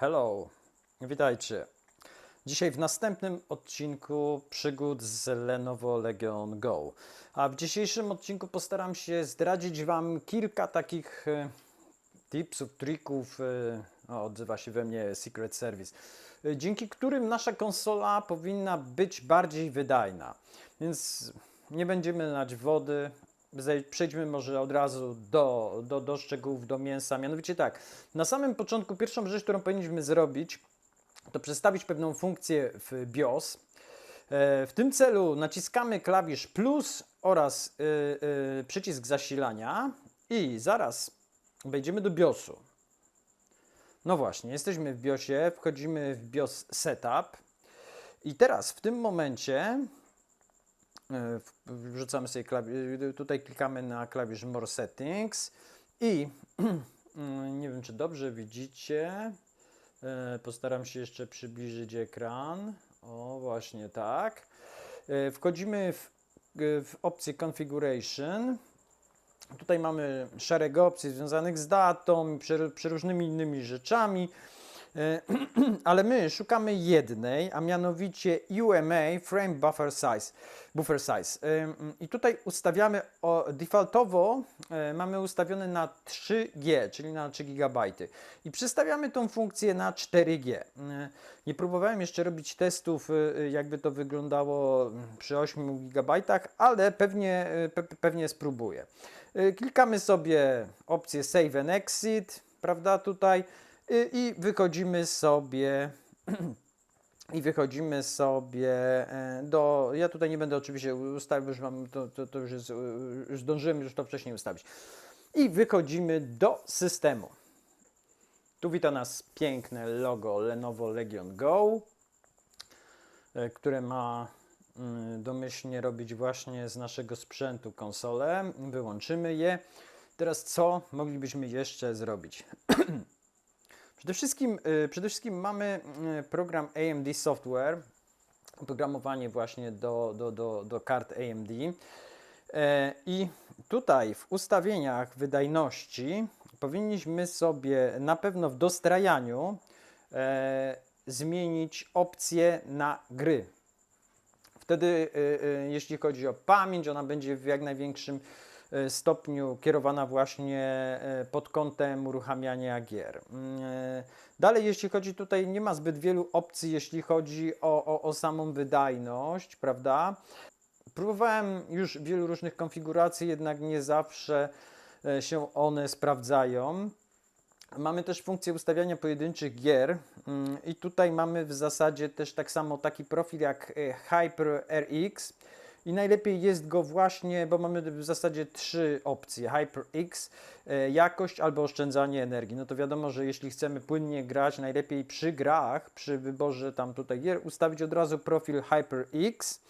Hello, witajcie. Dzisiaj w następnym odcinku przygód z Lenovo Legion Go. A w dzisiejszym odcinku postaram się zdradzić Wam kilka takich e, tipsów, trików, e, o, odzywa się we mnie Secret Service, e, dzięki którym nasza konsola powinna być bardziej wydajna. Więc nie będziemy lać wody, Przejdźmy może od razu do, do, do szczegółów, do mięsa. Mianowicie tak, na samym początku pierwszą rzecz, którą powinniśmy zrobić, to przestawić pewną funkcję w BIOS. E, W tym celu naciskamy klawisz plus oraz y, y, przycisk zasilania i zaraz wejdziemy do BIOSu. No właśnie, jesteśmy w BIOSie, wchodzimy w BIOS Setup i teraz w tym momencie e, wrzucamy sobie klawisz, tutaj klikamy na klawisz More Settings i mm, nie wiem czy dobrze widzicie, E, Postaram się jeszcze przybliżyć ekran. O, właśnie tak. E, Wchodzimy w, w opcję Configuration. Tutaj mamy szereg opcji związanych z datą, przer- przeróżnymi innymi rzeczami, E, ale my szukamy jednej, a mianowicie UMA Frame Buffer Size. Buffer size. I tutaj ustawiamy o, defaultowo e, mamy ustawione na 3G, czyli na 3 GB. I przestawiamy tą funkcję na 4G. Y, Nie próbowałem jeszcze robić testów, jakby to wyglądało przy 8 GB, ale pewnie, pe, pewnie spróbuję. Klikamy sobie opcję Save and Exit, prawda, tutaj i wychodzimy sobie i wychodzimy sobie e, do. Ja tutaj nie będę oczywiście ustawił, już mam to, to, to już jest, e, już zdążyłem już to wcześniej ustawić. I wychodzimy do systemu. Tu wita nas piękne logo Lenovo Legion Go, e, które ma mm, domyślnie robić właśnie z naszego sprzętu konsolę. Wyłączymy je. Teraz co moglibyśmy jeszcze zrobić? Przede wszystkim, y, przede wszystkim mamy y, program AMD Software, oprogramowanie właśnie do, do, do, do kart AMD. E, I tutaj w ustawieniach wydajności powinniśmy sobie na pewno w dostrajaniu e, zmienić opcję na gry. Wtedy, y, jeśli chodzi o pamięć, ona będzie w jak największym stopniu kierowana właśnie y, pod kątem uruchamiania gier. Mm, y, Dalej, jeśli chodzi tutaj, nie ma zbyt wielu opcji, jeśli chodzi o, o, o samą wydajność, prawda? Próbowałem już wielu różnych konfiguracji, jednak nie zawsze e, się one sprawdzają. Mamy też funkcję ustawiania pojedynczych gier mm, i tutaj mamy w zasadzie też tak samo taki profil jak e, HyperRX i najlepiej jest go właśnie, bo mamy w zasadzie trzy opcje, HyperX, e, jakość albo oszczędzanie energii. No to wiadomo, że jeśli chcemy płynnie grać, najlepiej przy grach, przy wyborze tam tutaj gier ustawić od razu profil HyperX.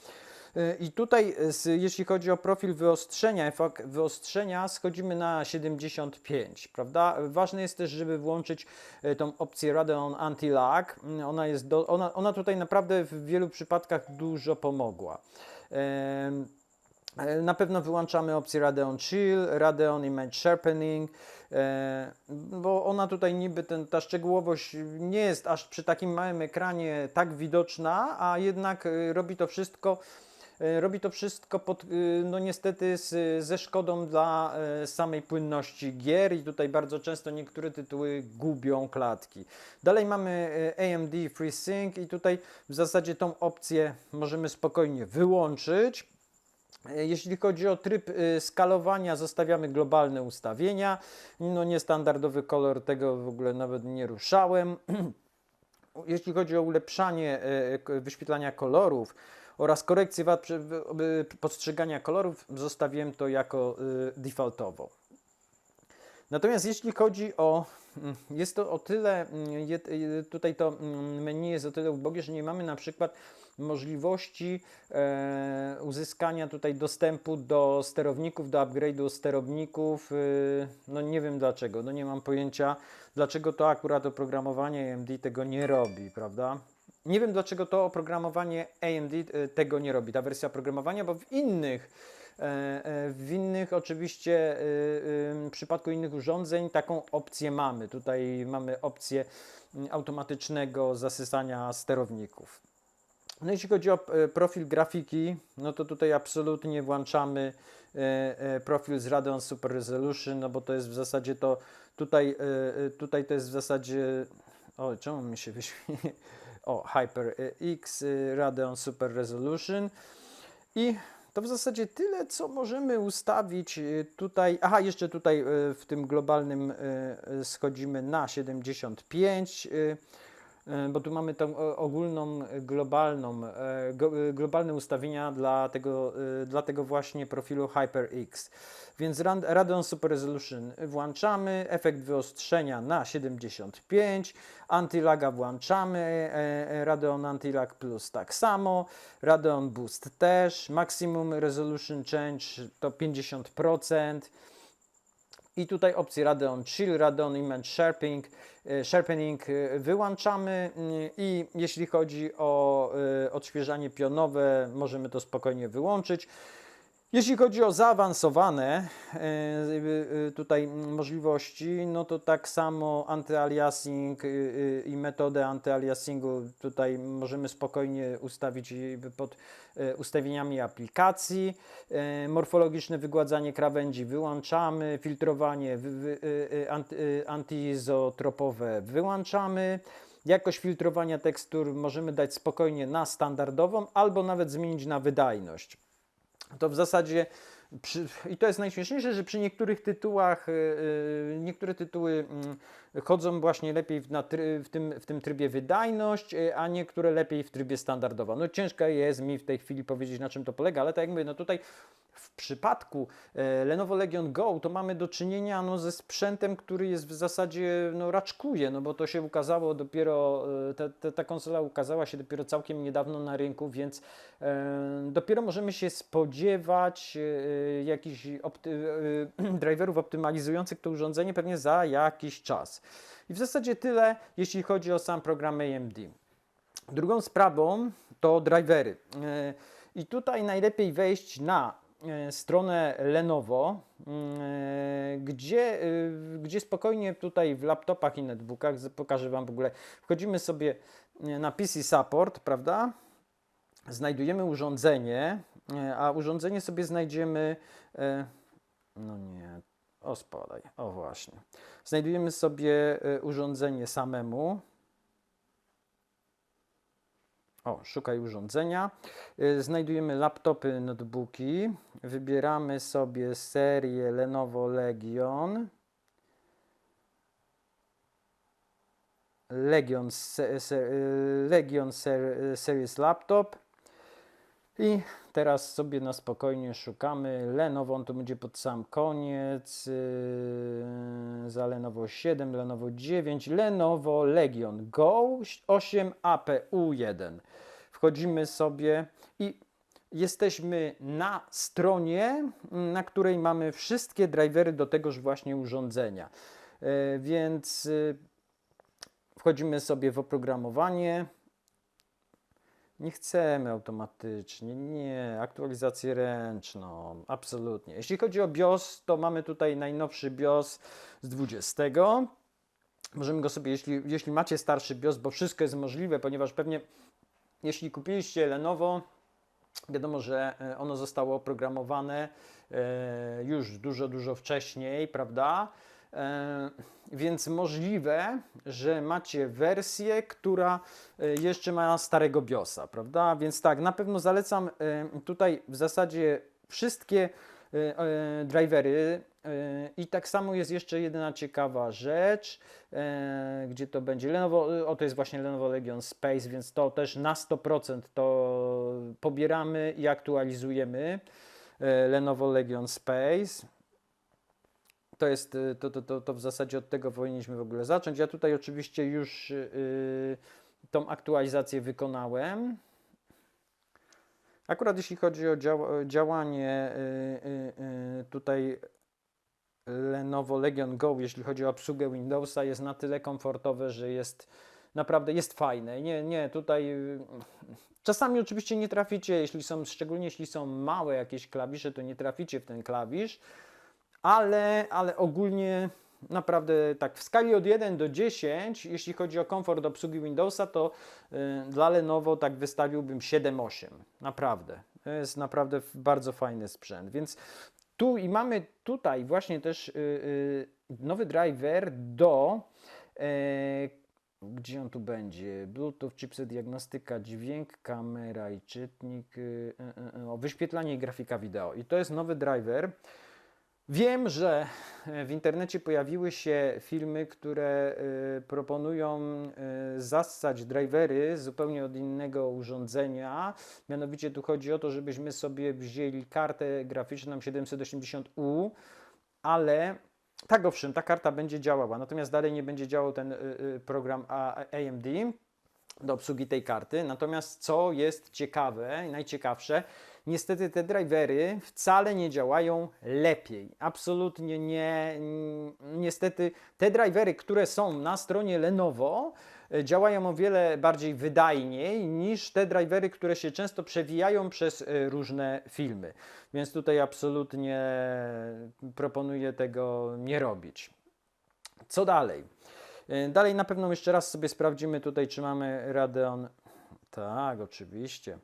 Y, I tutaj, jeśli chodzi o profil wyostrzenia, wyostrzenia, schodzimy na 75, prawda? Ważne jest też, żeby włączyć y, tą opcję Radeon Anti-Lag. Ona, jest do, ona, ona tutaj naprawdę w wielu przypadkach dużo pomogła. E, Na pewno wyłączamy opcję Radeon Chill, Radeon Image Sharpening, e, bo ona tutaj niby ten, ta szczegółowość nie jest aż przy takim małym ekranie tak widoczna, a jednak e, robi to wszystko robi to wszystko pod, e, no niestety z, ze szkodą dla e, samej płynności gier i tutaj bardzo często niektóre tytuły gubią klatki. Dalej mamy e, AMD FreeSync i tutaj w zasadzie tą opcję możemy spokojnie wyłączyć. E, Jeśli chodzi o tryb skalowania, zostawiamy globalne ustawienia. No niestandardowy kolor tego w ogóle nawet nie ruszałem. Jeśli chodzi o ulepszanie e, wyświetlania kolorów oraz korekcję wad postrzegania kolorów, zostawiłem to jako y, defaultowo. Natomiast jeśli chodzi o. mm, Jest to o tyle. mm, y, Tutaj to mm, menu jest o tyle ubogie, że nie mamy na przykład możliwości e, uzyskania tutaj dostępu do sterowników, do upgrade'u sterowników. y, No nie wiem dlaczego, no nie mam pojęcia, dlaczego to akurat oprogramowanie AMD tego nie robi, prawda? Nie wiem dlaczego to oprogramowanie AMD y, tego nie robi, ta wersja oprogramowania, bo w innych e, e, w innych oczywiście w przypadku innych urządzeń taką opcję mamy. Tutaj mamy opcję automatycznego zasysania sterowników. No jeśli chodzi o e, profil grafiki, no to tutaj absolutnie włączamy e, e, profil z Radeon Super Resolution, no bo to jest w zasadzie to, tutaj, e, e, tutaj to jest w zasadzie, o czemu mi się wyświetluje, o HyperX e, Radeon Super Resolution i to w zasadzie tyle, co możemy ustawić e, tutaj. Aha, jeszcze tutaj e, w tym globalnym schodzimy na 75, e, e, bo tu mamy tą o- ogólną, e, globalną, e, e, globalne ustawienia dla tego, e, dla tego właśnie profilu HyperX. Więc Radeon Super Resolution włączamy, efekt wyostrzenia na 75, antylaga włączamy, e, e, Radeon Antilag Plus tak samo, Radeon Boost też, Maximum Resolution Change to 50%. I tutaj opcję Radeon Chill, Radeon Image Sharpening, e, Sharpening e, wyłączamy i jeśli chodzi o e, odświeżanie pionowe, możemy to spokojnie wyłączyć. Jeśli chodzi o zaawansowane e, e, tutaj możliwości, no to tak samo antyaliasing e, i metodę antyaliasingu tutaj możemy spokojnie ustawić pod ustawieniami aplikacji. Morfologiczne wygładzanie krawędzi wyłączamy, filtrowanie wy- wy- e, e, anty- e, antiizotropowe wyłączamy. Jakość filtrowania tekstur możemy dać spokojnie na standardową albo nawet zmienić na wydajność to w zasadzie przy, i to jest najśmieszniejsze, że przy niektórych tytułach, y, y, niektóre tytuły mm, chodzą właśnie lepiej w, w, tym, w tym trybie wydajność, y, a niektóre lepiej w trybie standardowo. No ciężko jest mi w tej chwili powiedzieć, na czym to polega, ale tak jak mówię, no tutaj w przypadku e, Lenovo Legion Go to mamy do czynienia no, ze sprzętem, który jest w zasadzie no, raczkuje, no bo to się ukazało dopiero, e, ta, ta, ta konsola ukazała się dopiero całkiem niedawno na rynku, więc e, dopiero możemy się spodziewać e, jakichś opty, e, driverów optymalizujących to urządzenie pewnie za jakiś czas. I w zasadzie tyle, jeśli chodzi o sam program AMD. Drugą sprawą to drivery. E, I tutaj najlepiej wejść na stronę Lenovo, e, gdzie, e, gdzie spokojnie tutaj w laptopach i netbookach, pokażę Wam w ogóle, wchodzimy sobie e, na PC Support, prawda? Znajdujemy urządzenie, e, a urządzenie sobie znajdziemy, e, no nie, o spadaj, o właśnie. Znajdujemy sobie e, urządzenie samemu, o, szukaj urządzenia. Y, Znajdujemy laptopy, notebooki. Wybieramy sobie serię Lenovo Legion. Legion, se, se, y, Legion ser, Series Laptop. I teraz sobie na spokojnie szukamy. Lenovo, to będzie pod sam koniec. Yy, za Lenovo 7, Lenovo 9, Lenovo Legion Go 8 APU1. Wchodzimy sobie i jesteśmy na stronie, na której mamy wszystkie drivery do tegoż właśnie urządzenia. Yy, więc yy, wchodzimy sobie w oprogramowanie. Nie chcemy automatycznie, nie, aktualizację ręczną, absolutnie. Jeśli chodzi o BIOS, to mamy tutaj najnowszy BIOS z 20. Możemy go sobie, jeśli, jeśli macie starszy BIOS, bo wszystko jest możliwe, ponieważ pewnie jeśli kupiliście Lenovo, wiadomo, że e, ono zostało oprogramowane e, już dużo, dużo wcześniej, prawda? E, Więc możliwe, że macie wersję, która e, jeszcze ma starego BIOSa, prawda? Więc tak, na pewno zalecam e, tutaj w zasadzie wszystkie drivery. I tak samo jest jeszcze jedna ciekawa rzecz, gdzie to będzie Lenovo, o to jest właśnie Lenovo Legion Space, więc to też na 100% to pobieramy i aktualizujemy Lenovo Legion Space to jest, y, to, to, to, to w zasadzie od tego powinniśmy w ogóle zacząć. Ja tutaj oczywiście już yy, tą aktualizację wykonałem. Akurat jeśli chodzi o dział, działanie yy, yy, tutaj Lenovo Legion Go, jeśli chodzi o obsługę Windowsa, jest na tyle komfortowe, że jest naprawdę jest fajne. Nie, nie, tutaj y, czasami oczywiście nie traficie, jeśli są, szczególnie jeśli są małe jakieś klawisze, to nie traficie w ten klawisz, ale, ale ogólnie naprawdę tak w skali od 1 do 10, jeśli chodzi o komfort obsługi Windowsa, to y, dla Lenovo tak wystawiłbym 7-8. Naprawdę. To jest naprawdę bardzo fajny sprzęt. Więc tu i mamy tutaj właśnie też y, y, nowy driver do e, gdzie on tu będzie? Bluetooth, chipset, diagnostyka, dźwięk, kamera i czytnik, y, y, y, o, wyświetlanie i grafika wideo. I to jest nowy driver. Wiem, że e, w internecie pojawiły się filmy, które y, proponują y, zassać drivery zupełnie od innego urządzenia. Mianowicie tu chodzi o to, żebyśmy sobie wzięli kartę graficzną 780U, ale tak owszem, ta karta będzie działała, natomiast dalej nie będzie działał ten program AMD do obsługi tej karty. Natomiast co jest ciekawe i najciekawsze, niestety te drivery wcale nie działają lepiej. Absolutnie nie. Niestety te drivery, które są na stronie Lenovo, y, działają o wiele bardziej wydajniej niż te drivery, które się często przewijają przez y, różne filmy. Więc tutaj absolutnie proponuję tego nie robić. Co dalej? Y, Dalej na pewno jeszcze raz sobie sprawdzimy tutaj, czy mamy Radeon. Tak, oczywiście.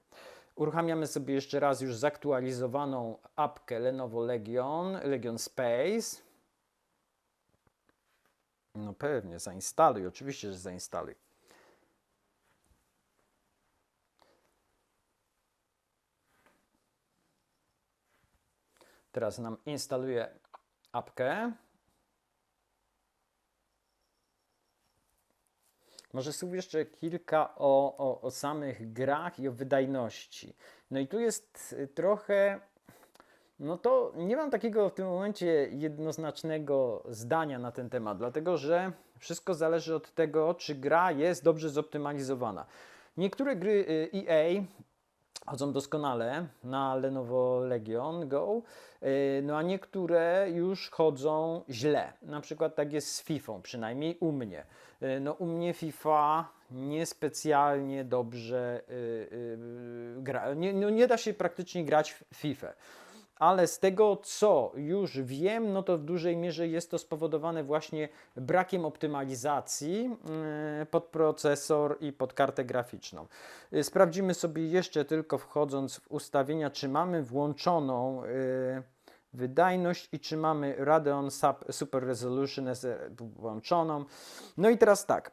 Uruchamiamy sobie jeszcze raz już zaktualizowaną apkę Lenovo Legion, Legion Space. No pewnie, zainstaluj, oczywiście, że zainstaluj. Teraz nam instaluje apkę. Może słów jeszcze kilka o, o, o samych grach i o wydajności. No i tu jest y, trochę. No to nie mam takiego w tym momencie jednoznacznego zdania na ten temat, dlatego że wszystko zależy od tego, czy gra jest dobrze zoptymalizowana. Niektóre gry y, EA chodzą doskonale na Lenovo Legion Go, y, no a niektóre już chodzą źle. Na przykład tak jest z FIFA, przynajmniej u mnie. Y, No u mnie FIFA niespecjalnie dobrze y, gra. Nie, no nie da się praktycznie grać w FIFA. Ale z tego, co już wiem, no to w dużej mierze jest to spowodowane właśnie brakiem optymalizacji yy, pod procesor i pod kartę graficzną. Yy, Sprawdzimy sobie jeszcze tylko wchodząc w ustawienia, czy mamy włączoną yy, wydajność i czy mamy Radeon Sup- Super Resolution S- włączoną. No i teraz tak.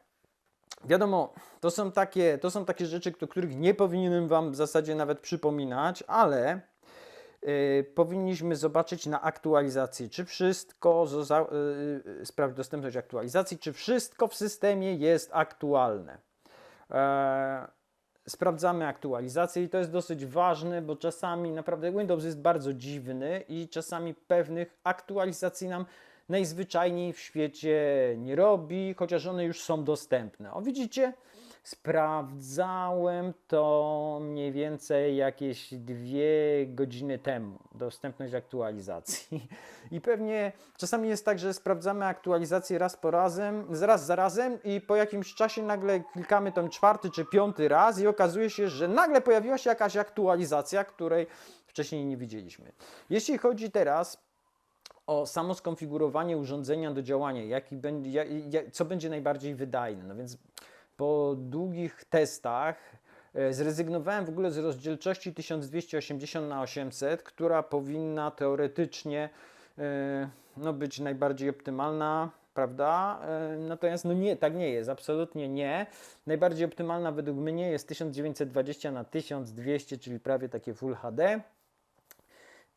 Wiadomo, to są takie, to są takie rzeczy, których nie powinienem Wam w zasadzie nawet przypominać, ale y, powinniśmy zobaczyć na aktualizacji, czy wszystko, y, y, sprawdzić dostępność aktualizacji, czy wszystko w systemie jest aktualne. E, sprawdzamy aktualizację i to jest dosyć ważne, bo czasami naprawdę Windows jest bardzo dziwny i czasami pewnych aktualizacji nam najzwyczajniej w świecie nie robi, chociaż one już są dostępne. O widzicie? Sprawdzałem to mniej więcej jakieś dwie godziny temu, dostępność aktualizacji. I pewnie czasami jest tak, że sprawdzamy aktualizację raz po razem, raz za razem i po jakimś czasie nagle klikamy ten czwarty czy piąty raz i okazuje się, że nagle pojawiła się jakaś aktualizacja, której wcześniej nie widzieliśmy. Jeśli chodzi teraz o samo skonfigurowanie urządzenia do działania, jaki będzie, co będzie najbardziej wydajne. No więc po długich testach e, zrezygnowałem w ogóle z rozdzielczości 1280 na 800, która powinna teoretycznie e, no, być najbardziej optymalna, prawda? E, Natomiast no nie, tak nie jest, absolutnie nie. Najbardziej optymalna według mnie jest 1920 na 1200, czyli prawie takie Full HD.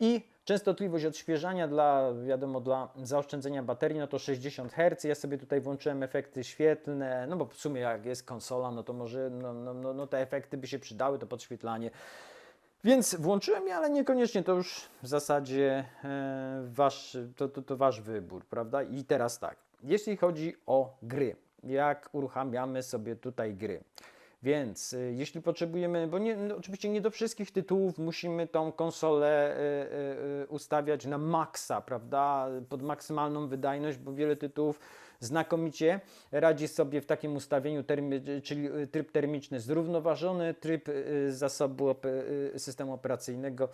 I częstotliwość odświeżania dla, wiadomo, dla zaoszczędzenia baterii, no to 60 Hz. Ja sobie tutaj włączyłem efekty świetlne, no bo w sumie jak jest konsola, no to może no, no, no, no te efekty by się przydały, to podświetlanie. Więc włączyłem je, ale niekoniecznie to już w zasadzie e, wasz, to, to, to wasz wybór, prawda? I teraz tak, jeśli chodzi o gry, jak uruchamiamy sobie tutaj gry. Więc y, jeśli potrzebujemy, bo nie, no, oczywiście nie do wszystkich tytułów musimy tą konsolę y, y, y, ustawiać na maksa, prawda, pod maksymalną wydajność, bo wiele tytułów znakomicie radzi sobie w takim ustawieniu, czyli y, tryb termiczny zrównoważony, tryb y, zasobu y, systemu operacyjnego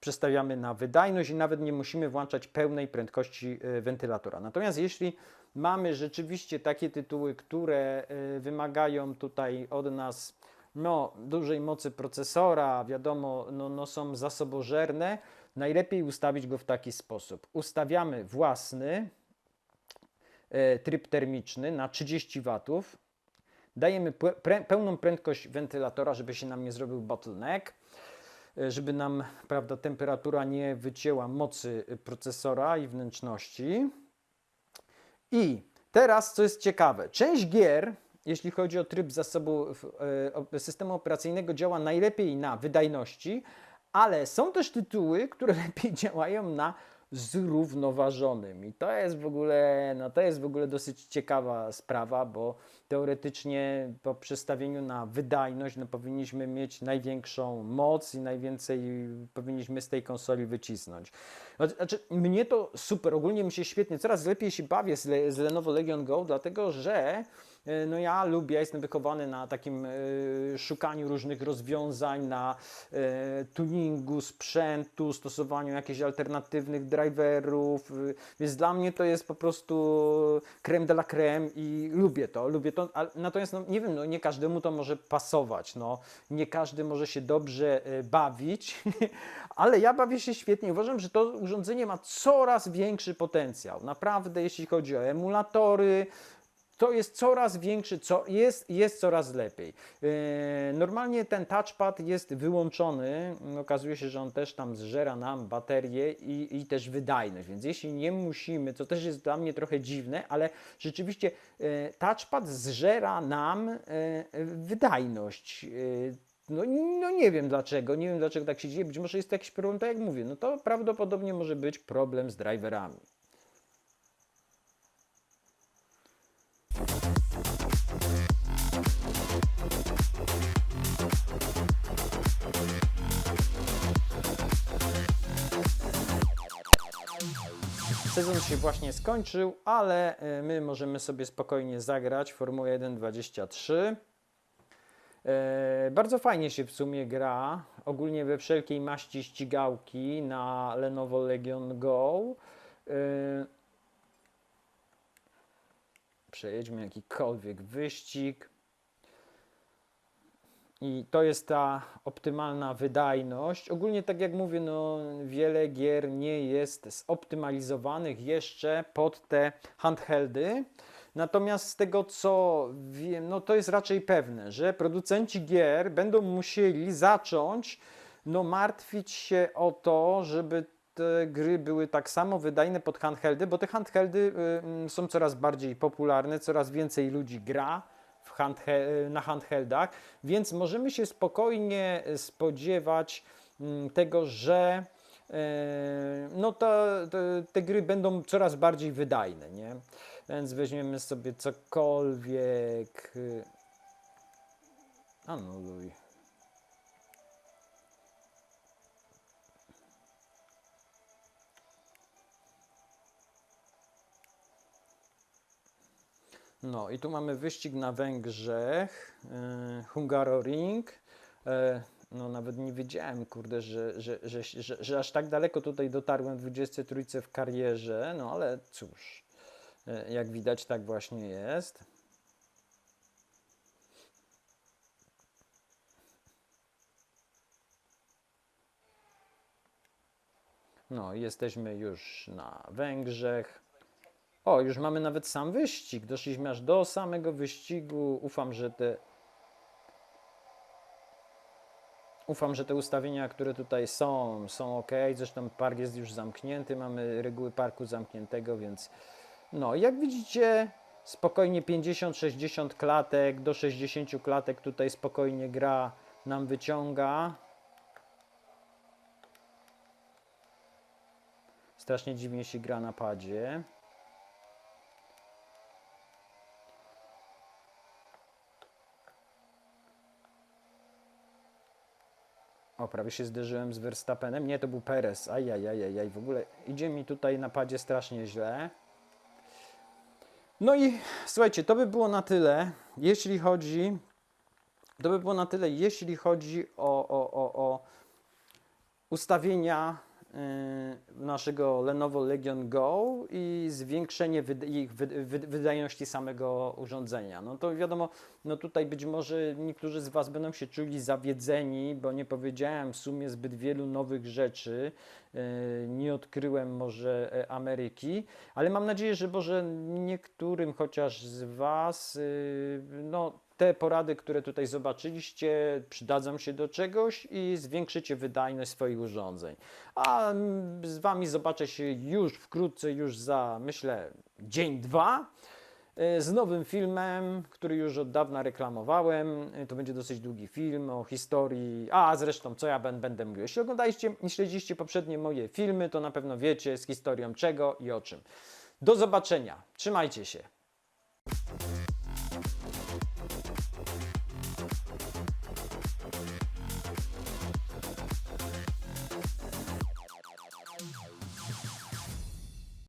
przestawiamy na wydajność i nawet nie musimy włączać pełnej prędkości wentylatora. Natomiast jeśli mamy rzeczywiście takie tytuły, które wymagają tutaj od nas no, dużej mocy procesora, wiadomo, no, no są zasobożerne, najlepiej ustawić go w taki sposób. Ustawiamy własny e, tryb termiczny na 30 W, dajemy pełną prędkość wentylatora, żeby się nam nie zrobił bottleneck, e, żeby nam prawda, temperatura nie wycięła mocy e, procesora i wnętrzności. I teraz, co jest ciekawe, część gier, jeśli chodzi o tryb zasobu e, systemu operacyjnego, działa najlepiej na wydajności, ale są też tytuły, które lepiej działają na zrównoważonym. I to jest w ogóle, no to jest w ogóle dosyć ciekawa sprawa, bo teoretycznie po przestawieniu na wydajność no powinniśmy mieć największą moc i najwięcej powinniśmy z tej konsoli wycisnąć. Znaczy, mnie to super, ogólnie mi się świetnie, coraz lepiej się bawię z, Le- z Lenovo Legion Go, dlatego że no ja lubię, jestem wychowany na takim e, szukaniu różnych rozwiązań, na e, tuningu sprzętu, stosowaniu jakichś alternatywnych driverów, e, więc dla mnie to jest po prostu creme de la creme i lubię to, lubię to, natomiast no, nie wiem, no, nie każdemu to może pasować, no, nie każdy może się dobrze e, bawić, ale ja bawię się świetnie. Uważam, że to urządzenie ma coraz większy potencjał. Naprawdę, jeśli chodzi o emulatory, to jest coraz większy, co jest, jest coraz lepiej. Yy, Normalnie ten touchpad jest wyłączony. Okazuje się, że on też tam zżera nam baterię i, i też wydajność. Więc jeśli nie musimy, co też jest dla mnie trochę dziwne, ale rzeczywiście yy, touchpad zżera nam yy, wydajność. No, no nie wiem dlaczego, nie wiem dlaczego tak się dzieje. Być może jest to jakiś problem, tak jak mówię, no to prawdopodobnie może być problem z driverami. Sezon się właśnie skończył, ale e, my możemy sobie spokojnie zagrać Formułę 1.23. E, bardzo fajnie się w sumie gra, ogólnie we wszelkiej maści ścigałki na Lenovo Legion Go. Przejedźmy jakikolwiek wyścig. I to jest ta optymalna wydajność. Ogólnie, tak jak mówię, no, wiele gier nie jest zoptymalizowanych jeszcze pod te handheldy. Natomiast z tego co wiem, no to jest raczej pewne, że producenci gier będą musieli zacząć no, martwić się o to, żeby te gry były tak samo wydajne pod handheldy, bo te handheldy y, mm, są coraz bardziej popularne, coraz więcej ludzi gra handhe- na handheldach, więc możemy się spokojnie spodziewać mm, tego, że no to, te, te gry będą coraz bardziej wydajne, nie? Więc weźmiemy sobie cokolwiek. y, Anuluj. No i tu mamy wyścig na Węgrzech, yy, Hungaroring. E, no nawet nie wiedziałem, kurde, że, że, że, że, że aż tak daleko tutaj dotarłem w 23 w karierze, no ale cóż, e, jak widać tak właśnie jest. No, jesteśmy już na Węgrzech. O, już mamy nawet sam wyścig. Doszliśmy aż do samego wyścigu. Ufam, że te. Ufam, że te ustawienia, które tutaj są, są ok. Zresztą park jest już zamknięty. Mamy reguły parku zamkniętego, więc. No, jak widzicie, spokojnie 50-60 klatek, do 60 klatek tutaj spokojnie gra nam wyciąga. Strasznie dziwnie się gra na padzie. O, prawie się zderzyłem z Verstappenem. Nie, to był Perez. Ajajajajaj, w ogóle idzie mi tutaj na padzie strasznie źle. No i słuchajcie, to by było na tyle, jeśli chodzi. To by było na tyle, jeśli chodzi o, o, o, o ustawienia naszego Lenovo Legion Go i zwiększenie ich wy- wy- wydajności samego urządzenia. No to wiadomo, no tutaj być może niektórzy z Was będą się czuli zawiedzeni, bo nie powiedziałem w sumie zbyt wielu nowych rzeczy, y, nie odkryłem może e, Ameryki, ale mam nadzieję, że może niektórym chociaż z Was, y, no te porady, które tutaj zobaczyliście, przydadzą się do czegoś i zwiększycie wydajność swoich urządzeń. A mm, z Wami zobaczę się już wkrótce, już za myślę dzień, dwa. e, Z nowym filmem, który już od dawna reklamowałem. E, To będzie dosyć długi film o historii. A zresztą, co ja będę mówił? Jeśli oglądaliście i śledziliście poprzednie moje filmy, to na pewno wiecie z historią czego i o czym. Do zobaczenia. Trzymajcie się.